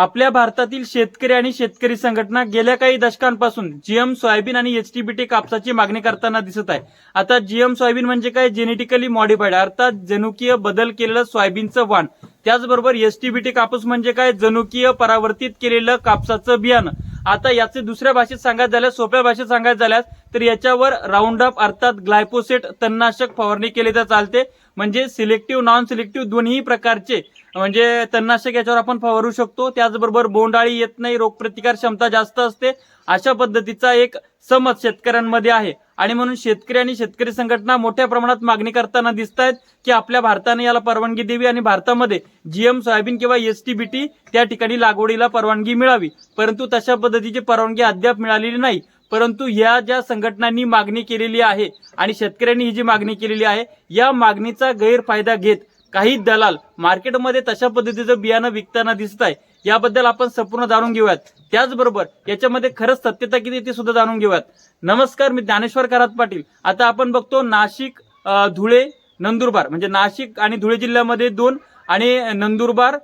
आपल्या भारतातील शेतकरी आणि शेतकरी संघटना गेल्या काही दशकांपासून जीएम सोयाबीन आणि एचटीबीटी कापसाची मागणी करताना दिसत आहे. आता जीएम सोयाबीन म्हणजे काय? जेनेटिकली मॉडिफाईड अर्थात जनुकीय बदल केलेलं सोयाबीनचं वाण. त्याचबरोबर एसटीबीटी कापूस म्हणजे काय? जनुकीय परावर्तित केलेलं कापसाचं बियाणं. आता याचे दुसऱ्या भाषेत सांगायचं झाल्यास सोप्या भाषेत सांगायचं झाल्यास तर याच्यावर राऊंड अप अर्थात ग्लायपोसेट तणनाशक फवारणी केली तर चालते. म्हणजे सिलेक्टिव्ह नॉन सिलेक्टिव्ह दोन्ही प्रकारचे म्हणजे तणनाशक याच्यावर आपण फवारू शकतो. त्याचबरोबर बोंडाळी येत नाही रोगप्रतिकार क्षमता जास्त असते. अशा पद्धतीचा एक समज शेतकऱ्यांमध्ये आहे. आणि म्हणून शेतकरी आणि शेतकरी संघटना मोठ्या प्रमाणात मागणी करताना दिसत आहेत की आपल्या भारताने याला परवानगी द्यावी आणि भारतामध्ये जीएम सोयाबीन किंवा एस टी त्या ठिकाणी लागवडीला परवानगी मिळावी. परंतु तशा पद्धतीची परवानगी अद्याप मिळालेली नाही. परंतु या ज्या संघटनांनी मागणी केलेली आहे आणि शेतकऱ्यांनी ही जी मागणी केलेली आहे या मागणीचा गैरफायदा घेत काही दलाल मार्केटमध्ये तशा पद्धतीचं बियाणं विकताना दिसत आहे याबद्दल आपण संपूर्ण जाणून घेऊयात. त्याचबरोबर याच्यामध्ये खरंच सत्यता किती ते सुद्धा जाणून घेऊयात. नमस्कार मी ज्ञानेश्वर करात पाटील. आता आपण बघतो नाशिक धुळे नंदुरबार. म्हणजे नाशिक आणि धुळे जिल्ह्यामध्ये दोन आणि नंदुरबार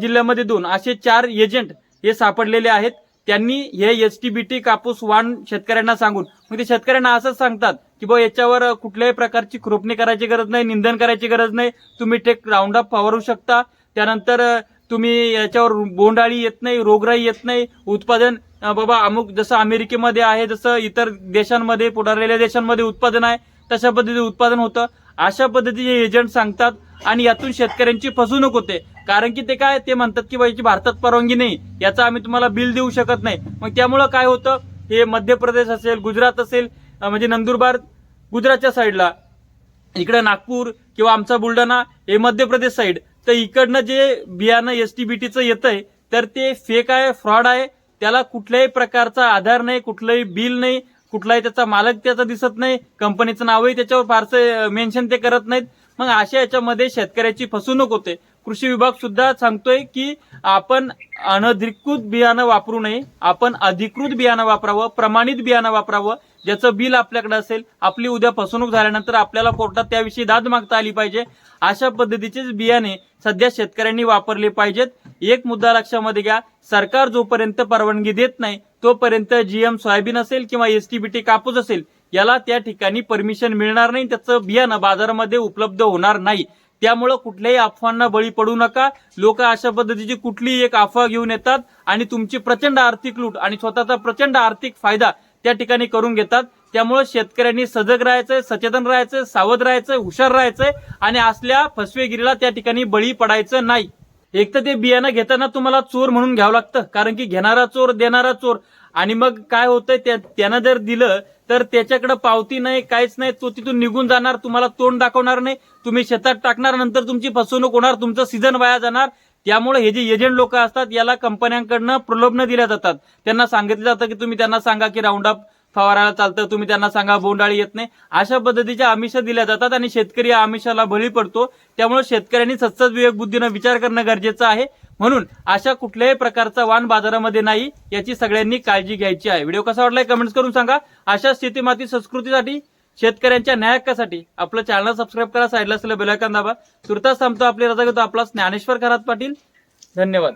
जिल्ह्यामध्ये दोन असे चार एजंट हे सापडलेले आहेत. त्यांनी हे एस टी बी टी कापूस वाण शेतकऱ्यांना सांगून मग ते शेतकऱ्यांना असंच सांगतात की बा याच्यावर कुठल्याही प्रकारची खुरपणी करायची गरज नाही निंदन करायची गरज नाही. तुम्ही टेक राऊंड अप फवारू शकता. त्यानंतर तुम्ही याच्यावर बोंडाळी येत नाही रोगराई येत नाही. उत्पादन बाबा अमुक जसं अमेरिकेमध्ये आहे जसं इतर देशांमध्ये पुढारलेल्या देशांमध्ये उत्पादन आहे तशा पद्धतीचे उत्पादन होतं. अशा पद्धतीचे एजंट सांगतात आणि यातून शेतकऱ्यांची फसवणूक होते. कारण की ते काय ते म्हणतात की बा याची भारतात परवानगी नाही. याचा आम्ही तुम्हाला बिल देऊ शकत नाही. मग त्यामुळं काय होतं? हे मध्य प्रदेश असेल गुजरात असेल म्हणजे नंदुरबार गुजरातच्या साईडला. इकडं नागपूर किंवा आमचा बुलढाणा हे मध्य प्रदेश साईड. तर इकडनं जे बियाणं एस टी बी टीचं येतंय तर ते फेक आहे फ्रॉड आहे. त्याला कुठल्याही प्रकारचा आधार नाही कुठलंही बिल नाही कुठलाही त्याचा मालक त्याचा दिसत नाही कंपनीचं नावही त्याच्यावर फारसं मेन्शन ते करत नाहीत. मग अशा याच्यामध्ये शेतकऱ्याची फसवणूक होते. कृषी विभाग सुद्धा सांगतोय की आपण अनधिकृत बियाणं वापरू नये आपण अधिकृत बियाणं वापरावं प्रमाणित बियाणं वापरावं ज्याचं बिल आपल्याकडे असेल आपली उद्या फसवणूक झाल्यानंतर आपल्याला कोर्टात त्याविषयी दाद मागता आली पाहिजे. अशा पद्धतीचेच बियाणे सध्या शेतकऱ्यांनी वापरले पाहिजेत. एक मुद्दा लक्षामध्ये घ्या सरकार जोपर्यंत परवानगी देत नाही तोपर्यंत जीएम सोयाबीन असेल किंवा एसटीबीटी कापूस असेल याला त्या ठिकाणी परमिशन मिळणार नाही. त्याचं बियाणं बाजारामध्ये उपलब्ध होणार नाही. त्यामुळं कुठल्याही अफवांना बळी पडू नका. लोक अशा पद्धतीची कुठलीही एक अफवा घेऊन येतात आणि तुमची प्रचंड आर्थिक लूट आणि स्वतःचा प्रचंड आर्थिक फायदा त्या ठिकाणी करून घेतात. त्यामुळे शेतकऱ्यांनी सजग राहायचंय सचेतन राहायचंय सावध राहायचंय हुशार राहायचंय आणि असल्या फसवेगिरीला त्या ठिकाणी बळी पडायचं नाही. एक तर ते बियाणं घेताना तुम्हाला चोर म्हणून घ्यावं लागतं कारण की घेणारा चोर देणारा चोर. आणि मग काय होतंय त्या- त्यानं जर दिलं तर त्याच्याकडे पावती नाही काहीच नाही तो तिथून निघून जाणार तुम्हाला तोंड दाखवणार नाही. तुम्ही शेतात टाकणार नंतर तुमची फसवणूक होणार तुमचं सीझन वाया जाणार. त्यामुळे हे जे एजंट लोक असतात याला कंपन्यांकडनं प्रलोभनं दिल्या जातात. त्यांना सांगितलं जातं की तुम्ही त्यांना सांगा की राऊंड अप फवारायला चालतं तुम्ही त्यांना सांगा बोंडाळी येत नाही. अशा पद्धतीच्या आमिष दिल्या जातात आणि शेतकरी या आमिषाला बळी पडतो. त्यामुळे शेतकऱ्यांनी सत्सद विवेक बुद्धीनं विचार करणं गरजेचं आहे. म्हणून अशा कुठल्याही प्रकारचा वाण बाजारामध्ये नाही याची सगळ्यांनी काळजी घ्यायची आहे. व्हिडिओ कसा वाटलाय कमेंट्स करून सांगा. अशा शेतीमाती संस्कृतीसाठी शेतकऱ्यांच्या न्याय हक्कासाठी आपलं चॅनल सबस्क्राईब करा साईडला असलेलं बेलायकन दाबा. तुर्तास थांबतो आपली रजा घेतो आपला ज्ञानेश्वर खरात पाटील. धन्यवाद.